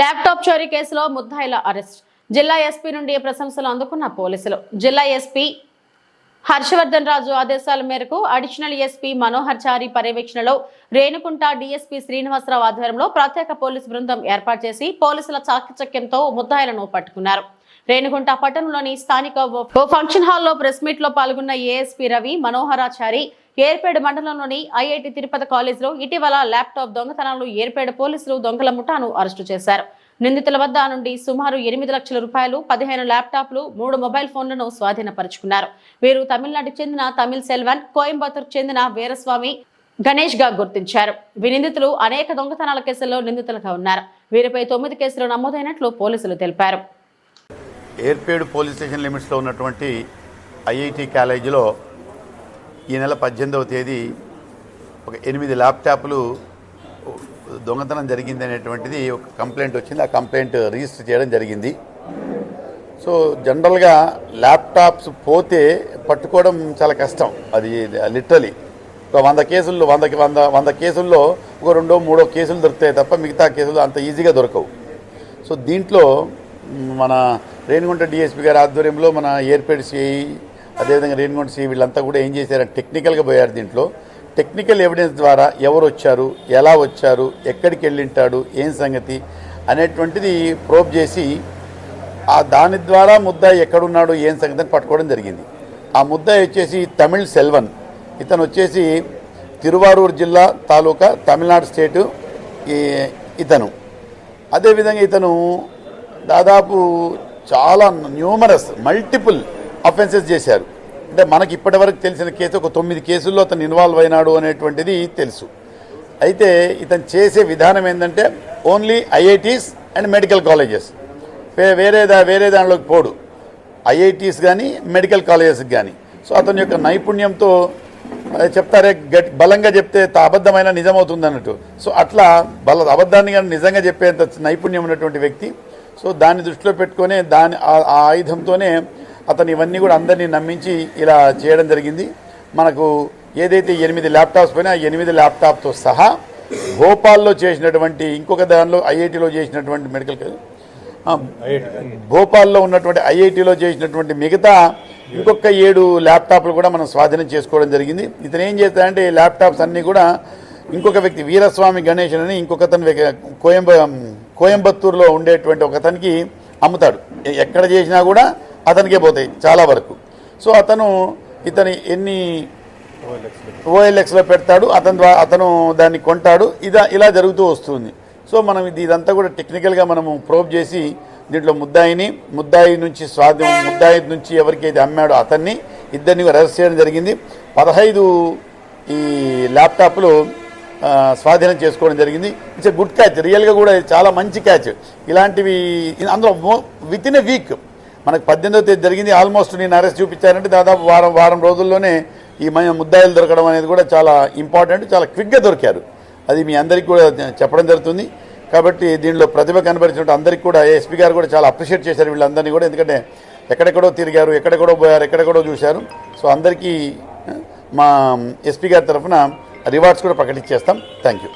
Laptop చోరీ కేసులో ముద్దాయిల arrest. జిల్లా ఎస్పీ నుండి ప్రశంసలు అందుకున్న పోలీసులు. జిల్లా ఎస్పీ హర్షవర్ధన్ రాజు ఆదేశాల మేరకు అడిషనల్ ఎస్పీ మనోహర్ చారి పర్యవేక్షణలో రేణుకుంట డీఎస్పీ శ్రీనివాసరావు ఆధ్వర్యంలో ప్రత్యేక పోలీసు బృందం ఏర్పాటు చేసి పోలీసుల చాకచక్యంతో ముద్దాయిలను పట్టుకున్నారు. రేణుగుంట పట్టణంలోని స్థానిక ఓ- ఫంక్షన్ హాల్లో ప్రెస్ మీట్లో పాల్గొన్న ఏఎస్పీ రవి మనోహరాచారి ఏర్పేడు మండలంలోని ఐఐటి తిరుపతి కాలేజీలో ఇటీవల ల్యాప్టాప్ దొంగతనాలు ఏర్పేడు పోలీసులు దొంగల ముఠాను అరెస్టు చేశారు. నిందితుల వద్ద నుండి సుమారు ఎనిమిది లక్షల రూపాయలు పదిహేను ల్యాప్టాప్లు మూడు మొబైల్ ఫోన్లను స్వాధీనపరుచుకున్నారు. వీరు తమిళనాడుకు చెందిన తమిళ్ సెల్వన్ కోయంబత్తూరుకు చెందిన వీరస్వామి గణేష్గా గుర్తించారు. ఈ నిందితులు అనేక దొంగతనాల కేసుల్లో నిందితులుగా ఉన్నారు. వీరిపై తొమ్మిది కేసులు నమోదైనట్లు పోలీసులు తెలిపారు. ఏర్పేడు పోలీస్ స్టేషన్ లిమిట్స్లో ఉన్నటువంటి ఐఐటి కాలేజీలో ఈ నెల పద్దెనిమిదవ తేదీ ఒక ఎనిమిది ల్యాప్టాప్లు దొంగతనం జరిగింది అనేటువంటిది ఒక కంప్లైంట్ వచ్చింది. ఆ కంప్లైంట్ రిజిస్టర్ చేయడం జరిగింది. సో జనరల్గా ల్యాప్టాప్స్ పోతే పట్టుకోవడం చాలా కష్టం. అది లిటరలీ ఒక వంద కేసుల్లో వందకి వంద వంద కేసుల్లో ఒక రెండో మూడో కేసులు దొరుకుతాయి తప్ప మిగతా కేసులు అంత ఈజీగా దొరకవు. సో దీంట్లో మన రేణిగుంట డిఎస్పీ గారి ఆధ్వర్యంలో మన ఏర్పేడు సిఐ అదేవిధంగా రేణిగుంట సిఐ వీళ్ళంతా కూడా ఏం చేశారంటే టెక్నికల్గా పోయారు దీంట్లో. టెక్నికల్ ఎవిడెన్స్ ద్వారా ఎవరు వచ్చారు ఎలా వచ్చారు ఎక్కడికి వెళ్ళింటాడు ఏం సంగతి అనేటువంటిది ప్రోబ్ చేసి ఆ దాని ద్వారా ముద్దాయి ఎక్కడున్నాడు ఏం సంగతి అని పట్టుకోవడం జరిగింది. ఆ ముద్దాయి వచ్చేసి తమిళ్ సెల్వన్. ఇతను వచ్చేసి తిరువారూరు జిల్లా తాలూకా తమిళనాడు స్టేటు ఇతను. అదేవిధంగా ఇతను దాదాపు చాలా న్యూమరస్ మల్టిపుల్ అఫెన్సెస్ చేశారు. అంటే మనకి ఇప్పటివరకు తెలిసిన కేసు ఒక తొమ్మిది కేసుల్లో అతను ఇన్వాల్వ్ అయినాడు అనేటువంటిది తెలుసు. అయితే ఇతను చేసే విధానం ఏంటంటే only IITs and medical colleges వేరే దా వేరే దానిలోకి పోడు. ఐఐటీస్ కానీ మెడికల్ కాలేజెస్కి కానీ సో అతని యొక్క నైపుణ్యంతో చెప్తారే గట్ బలంగా చెప్తే అబద్ధమైన నిజమవుతుంది అన్నట్టు సో అట్లా బల అబద్ధాన్ని కానీ నిజంగా చెప్పేంత నైపుణ్యం ఉన్నటువంటి వ్యక్తి సో దాన్ని దృష్టిలో పెట్టుకొని దాని ఆ- ఆయుధంతోనే అతను ఇవన్నీ కూడా అందరినీ నమ్మించి ఇలా చేయడం జరిగింది. మనకు ఏదైతే ఎనిమిది ల్యాప్టాప్స్ పైన ఆ ఎనిమిది ల్యాప్టాప్తో సహా భోపాల్లో చేసినటువంటి ఇంకొక దానిలో ఐఐటిలో చేసినటువంటి మెడికల్ భోపాల్లో ఉన్నటువంటి ఐఐటిలో చేసినటువంటి మిగతా ఇంకొక ఏడు ల్యాప్టాప్లు కూడా మనం స్వాధీనం చేసుకోవడం జరిగింది. ఇతను ఏం చేస్తాడంటే ఈ ల్యాప్టాప్స్ అన్నీ కూడా ఇంకొక వ్యక్తి వీరస్వామి గణేష్ అని ఇంకొక అతను కోయంబ కోయంబత్తూరులో ఉండేటువంటి ఒక అతనికి అమ్ముతాడు. ఎక్కడ చేసినా కూడా అతనికే పోతాయి చాలా వరకు. సో అతను ఇతని ఎన్ని ఓఎల్ఎక్స్లో పెడతాడు అతని ద్వారా అతను దాన్ని కొంటాడు ఇదా ఇలా జరుగుతూ వస్తుంది. సో మనం ఇది ఇదంతా కూడా టెక్నికల్గా మనము ప్రోబ్ చేసి దీంట్లో ముద్దాయిని ముద్దాయి నుంచి స్వాధీనం ముద్దాయి నుంచి ఎవరికైతే అమ్మాడో అతన్ని ఇద్దరిని అరెస్ట్ చేయడం జరిగింది. పదహైదు ఈ ల్యాప్టాప్లు స్వాధీనం చేసుకోవడం జరిగింది. ఇట్స్ ఎ గుడ్ క్యాచ్ రియల్గా కూడా చాలా మంచి క్యాచ్ ఇలాంటివి అందులో విత్ ఇన్ ఎ వీక్ మనకు పద్దెనిమిదో తేదీ జరిగింది. ఆల్మోస్ట్ నేను అరెస్ట్ చూపించారంటే దాదాపు వారం వారం రోజుల్లోనే ఈ ముద్దాయిలు దొరకడం అనేది కూడా చాలా ఇంపార్టెంట్ చాలా క్విక్గా దొరికారు. అది మీ అందరికీ కూడా చెప్పడం జరుగుతుంది. కాబట్టి దీనిలో ప్రతిభ కనబరిచినట్టు అందరికీ కూడా ఎస్పీ గారు కూడా చాలా అప్రిషియేట్ చేశారు వీళ్ళందరినీ కూడా. ఎందుకంటే ఎక్కడెక్కడో తిరిగారు ఎక్కడెక్కడో పోయారు ఎక్కడెక్కడో చూశారు. సో అందరికీ మా ఎస్పీ గారి తరఫున రివార్డ్స్ కూడా ప్రకటించేస్తాం. Thank you